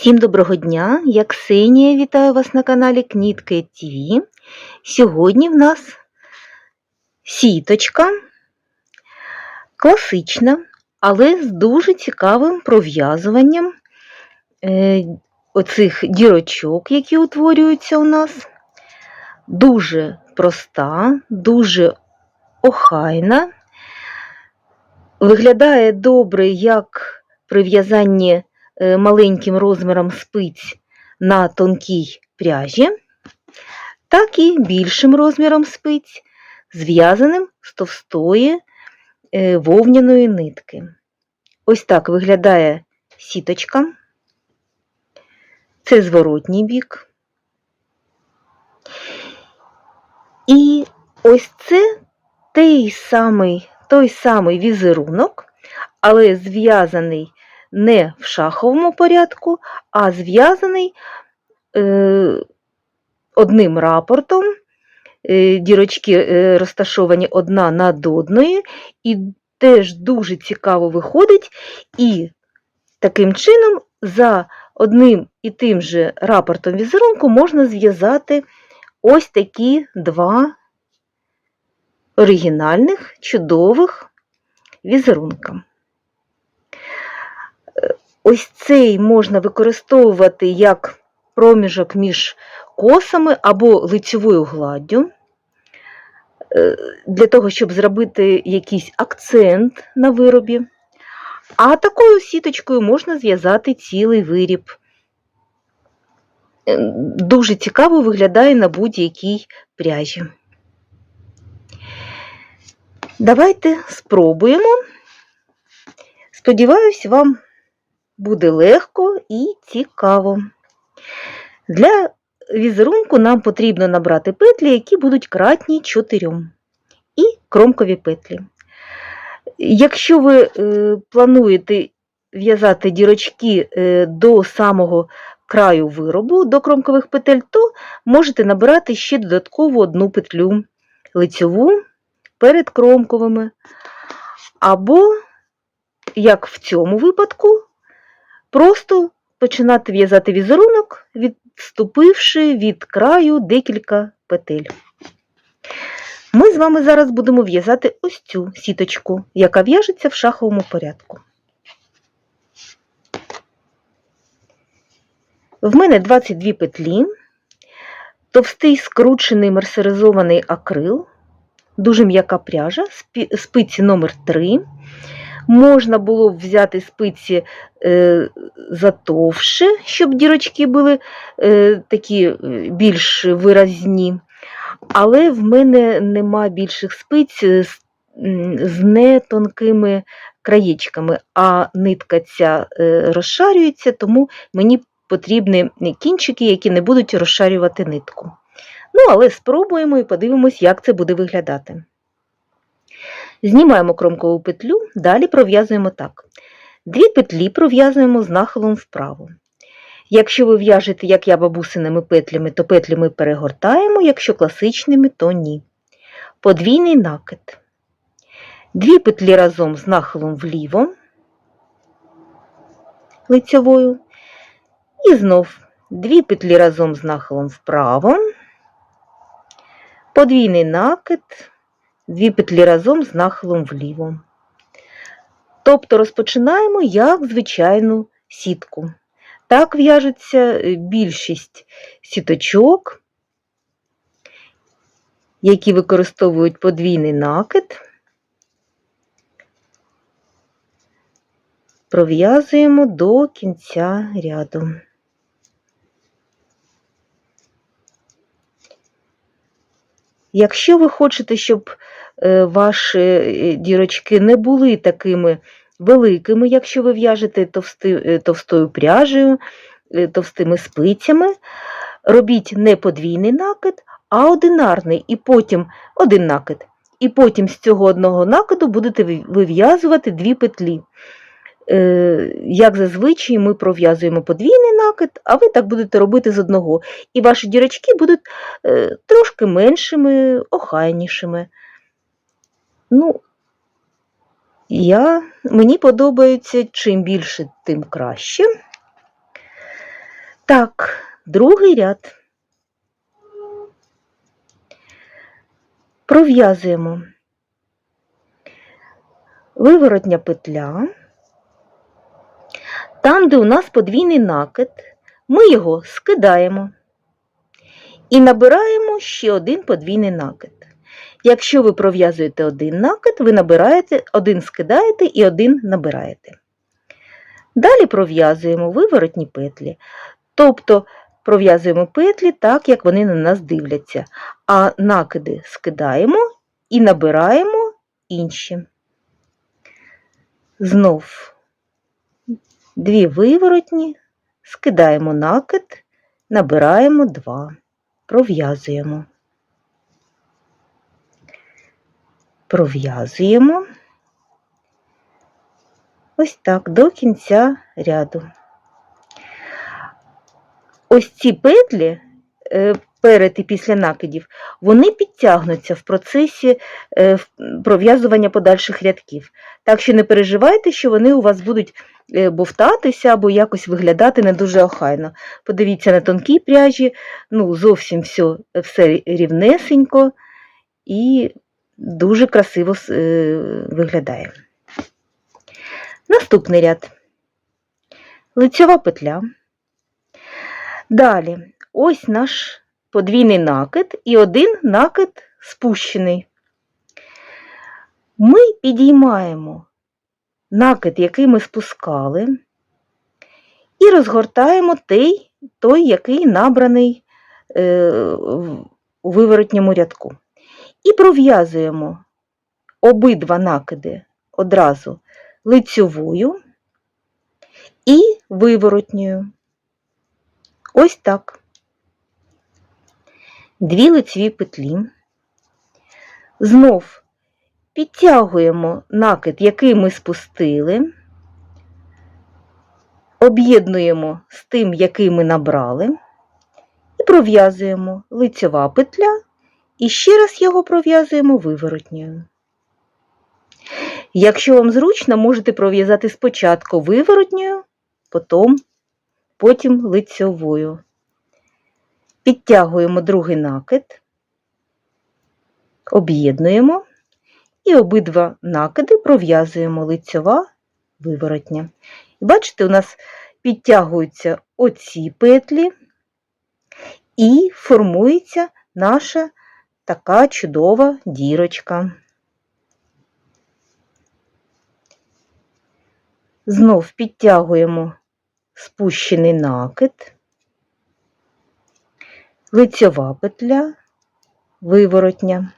Всім доброго дня! Я Ксенія, вітаю вас на каналі Кнітки ТВ. Сьогодні в нас сіточка класична, але з дуже цікавим пров'язуванням е, оцих дірочок, які утворюються у нас. Дуже проста, дуже охайна. Виглядає добре, як при в'язанні е, маленьким розміром спиць на тонкій пряжі, так і більшим розміром спиць, зв'язаним з товстої е, вовняної нитки. Ось так виглядає сіточка. Це зворотній бік. І ось це той самий, той самий візерунок, але зв'язаний не в шаховому порядку, а зв'язаний е, одним рапортом. Е, Дірочки е, розташовані одна над одною, і теж дуже цікаво виходить. І таким чином за одним і тим же рапортом візерунку можна зв'язати ось такі два оригінальних, чудових візерунка. Ось цей можна використовувати як проміжок між косами або лицьовою гладдю, е, для того, щоб зробити якийсь акцент на виробі. А такою сіточкою можна зв'язати цілий виріб. Е, Дуже цікаво виглядає на будь-якій пряжі. Давайте спробуємо. Сподіваюсь, вам буде легко і цікаво. Для візерунку нам потрібно набрати петлі, які будуть кратні 4 і кромкові петлі. Якщо ви е, плануєте в'язати дірочки е, до самого краю виробу, до кромкових петель, то можете набирати ще додаткову одну петлю лицьову перед кромковими. Або, як в цьому випадку, просто починати в'язати візерунок, відступивши від краю декілька петель. Ми з вами зараз будемо в'язати ось цю сіточку, яка в'яжеться в шаховому порядку. В мене 22 петлі, товстий скручений мерсеризований акрил, дуже м'яка пряжа, спиці номер 3 Можна було б взяти спиці е, затовше, щоб дірочки були е, такі е, більш виразні. Але в мене нема більших спиць з, з нетонкими краєчками, а нитка ця е, розшарюється, тому мені потрібні кінчики, які не будуть розшарювати нитку. Ну, але спробуємо і подивимось, як це буде виглядати. Знімаємо кромкову петлю, далі пров'язуємо так. Дві петлі пров'язуємо з нахилом вправо. Якщо ви в'яжете, як я бабусиними петлями, то петлі ми перегортаємо, якщо класичними, то ні. Подвійний накид. Дві петлі разом з нахилом вліво, лицьовою. І знов дві петлі разом з нахилом вправо, подвійний накид, дві петлі разом з нахилом вліво. Тобто розпочинаємо як звичайну сітку. Так в'яжеться більшість сіточок, які використовують подвійний накид. Пров'язуємо до кінця ряду. Якщо ви хочете, щоб е, ваші е, дірочки не були такими великими, якщо ви в'яжете товсти, е, товстою пряжею, товстими спицями, робіть не подвійний накид, а одинарний, і потім один накид. І потім з цього одного накиду будете вив'язувати дві петлі. Як зазвичай ми пров'язуємо подвійний накид, а ви так будете робити з одного. І ваші дірочки будуть трошки меншими, охайнішими. Ну, я, Мені подобається чим більше, тим краще. Так, другий ряд. Пров'язуємо виворотня петля. Там, де у нас подвійний накид, ми його скидаємо і набираємо ще один подвійний накид. Якщо ви пров'язуєте один накид, ви набираєте, один скидаєте і один набираєте. Далі пров'язуємо виворотні петлі, тобто пров'язуємо петлі так, як вони на нас дивляться, а накиди скидаємо і набираємо інші. Знов дві виворотні, скидаємо накид, набираємо два, пров'язуємо. Пров'язуємо ось так до кінця ряду. Ось ці петлі е, перед і після накидів, вони підтягнуться в процесі е, пров'язування подальших рядків. Так що не переживайте, що вони у вас будуть е, бовтатися або якось виглядати не дуже охайно. Подивіться на тонкій пряжі, ну, зовсім все, все рівнесенько і дуже красиво е, виглядає. Наступний ряд. Лицьова петля. Далі, ось наш подвійний накид і один накид спущений. Ми підіймаємо накид, який ми спускали, і розгортаємо той, той який набраний е, у виворотньому рядку. І пров'язуємо обидва накиди одразу лицьовою і виворотньою. Ось так. Дві лицеві петлі. Знов підтягуємо накид, який ми спустили, об'єднуємо з тим, який ми набрали, і пров'язуємо лицьова петля, і ще раз його пров'язуємо виворотньою. Якщо вам зручно, можете пров'язати спочатку виворотньою, потім, потім лицьовою. Підтягуємо другий накид, об'єднуємо і обидва накиди пров'язуємо лицьова виворотня. І бачите, у нас підтягуються оці петлі і формується наша така чудова дірочка. Знов підтягуємо спущений накид, лицьова петля, виворотня.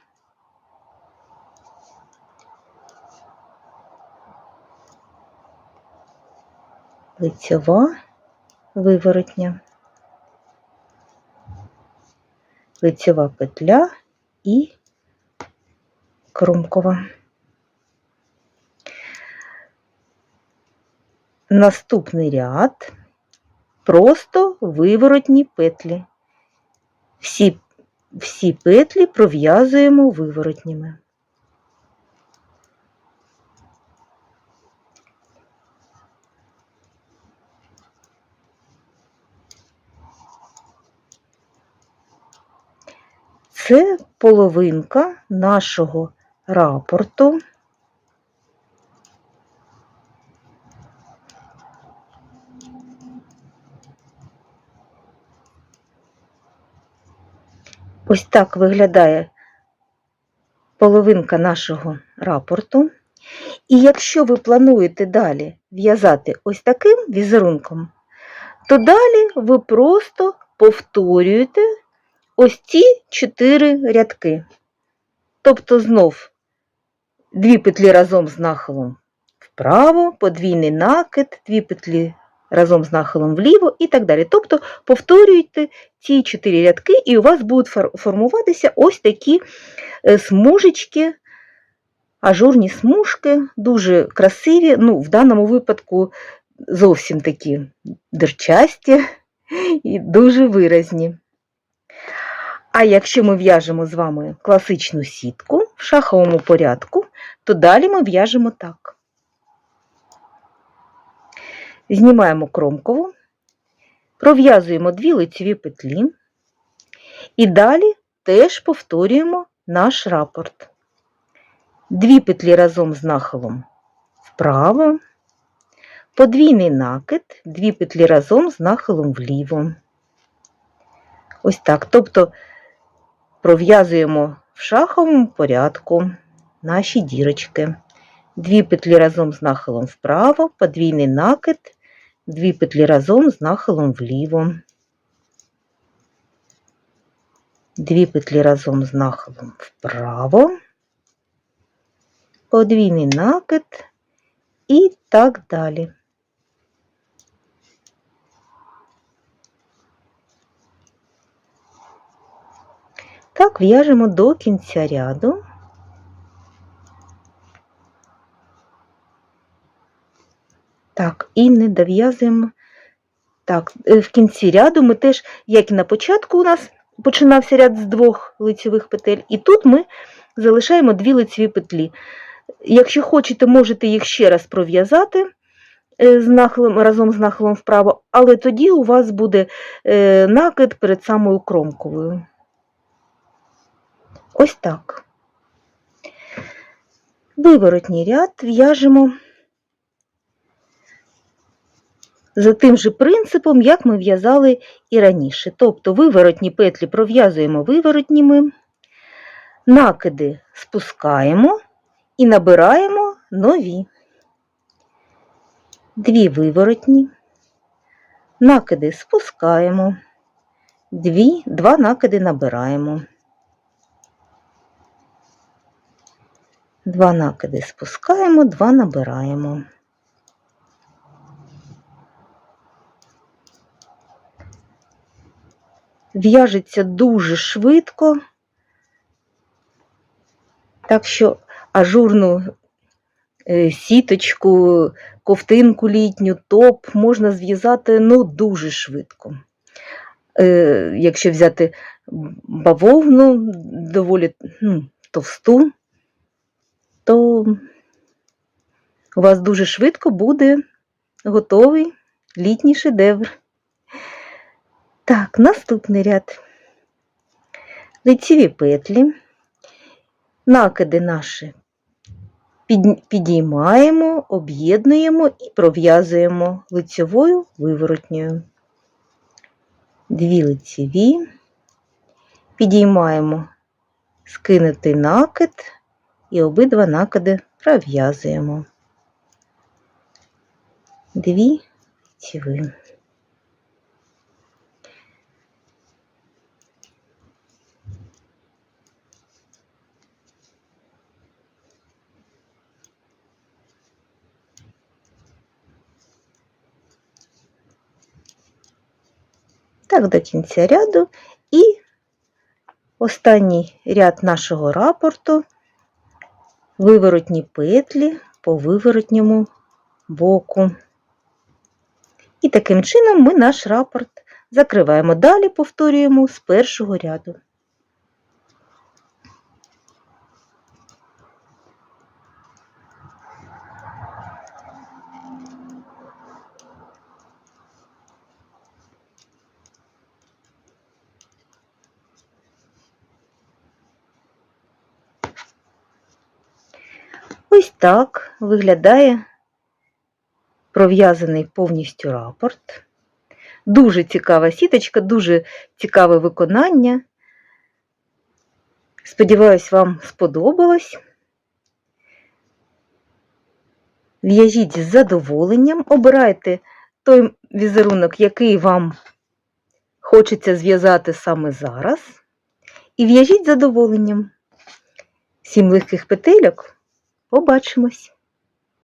Лицьова, виворотня, лицьова петля і Крумкова. Наступний ряд просто виворотні петлі. Всі, всі петлі пров'язуємо виворотніми. Це половинка нашого рапорту. Ось так виглядає половинка нашого рапорту. І якщо ви плануєте далі в'язати ось таким візерунком, то далі ви просто повторюєте ось ці чотири рядки. Тобто знов дві петлі разом з нахилом вправо, подвійний накид, дві петлі разом з нахилом вліво і так далі. Тобто повторюйте ці чотири рядки, і у вас будуть формуватися ось такі е, смужечки, ажурні смужки, дуже красиві, ну, в даному випадку зовсім такі дирчасті і дуже виразні. А якщо ми в'яжемо з вами класичну сітку в шаховому порядку, то далі ми в'яжемо так. Знімаємо кромкову, Пров'язуємо дві лицеві петлі і далі теж повторюємо наш рапорт. Дві петлі разом з нахилом вправо, подвійний накид, дві петлі разом з нахилом вліво. Ось так. Тобто пров'язуємо в шаховому порядку наші дірочки. Дві петлі разом з нахилом вправо, подвійний накид, дві петлі разом з нахилом вліво. Дві петлі разом з нахилом вправо, подвійний накид і так далі. Так, в'яжемо до кінця ряду. Так, і не дов'язуємо. Так, е, в кінці ряду ми теж, як і на початку, у нас починався ряд з двох лицевих петель, і тут ми залишаємо дві лицеві петлі. Якщо хочете, можете їх ще раз пров'язати е, з нахилом, разом з нахилом вправо, але тоді у вас буде е, накид перед самою кромковою. Ось так. Виворотній ряд в'яжемо за тим же принципом, як ми в'язали і раніше. Тобто виворотні петлі пров'язуємо виворотніми, накиди спускаємо і набираємо нові. Дві виворотні, накиди спускаємо, дві, два накиди набираємо. Два накиди спускаємо, два набираємо. В'яжеться дуже швидко, так що ажурну е, сіточку, ковтинку літню, топ можна зв'язати ну, дуже швидко. Е, Якщо взяти бавовну доволі ну, товсту, то у вас дуже швидко буде готовий літній шедевр. Так, наступний ряд. Лицеві петлі, накиди наші підіймаємо, об'єднуємо і пров'язуємо лицевою виворотньою. Дві лицеві, підіймаємо скинутий накид і обидва накиди пров'язуємо. Дві лицеві. Так, до кінця ряду. І останній ряд нашого рапорту виворотні петлі по виворотньому боку. І таким чином ми наш рапорт закриваємо. Далі повторюємо з першого ряду. Ось так виглядає пров'язаний повністю рапорт. Дуже цікава сіточка, дуже цікаве виконання. Сподіваюсь, вам сподобалось. В'яжіть з задоволенням, обирайте той візерунок, який вам хочеться зв'язати саме зараз. І в'яжіть з задоволенням. Сім легких петельок. Побачимось!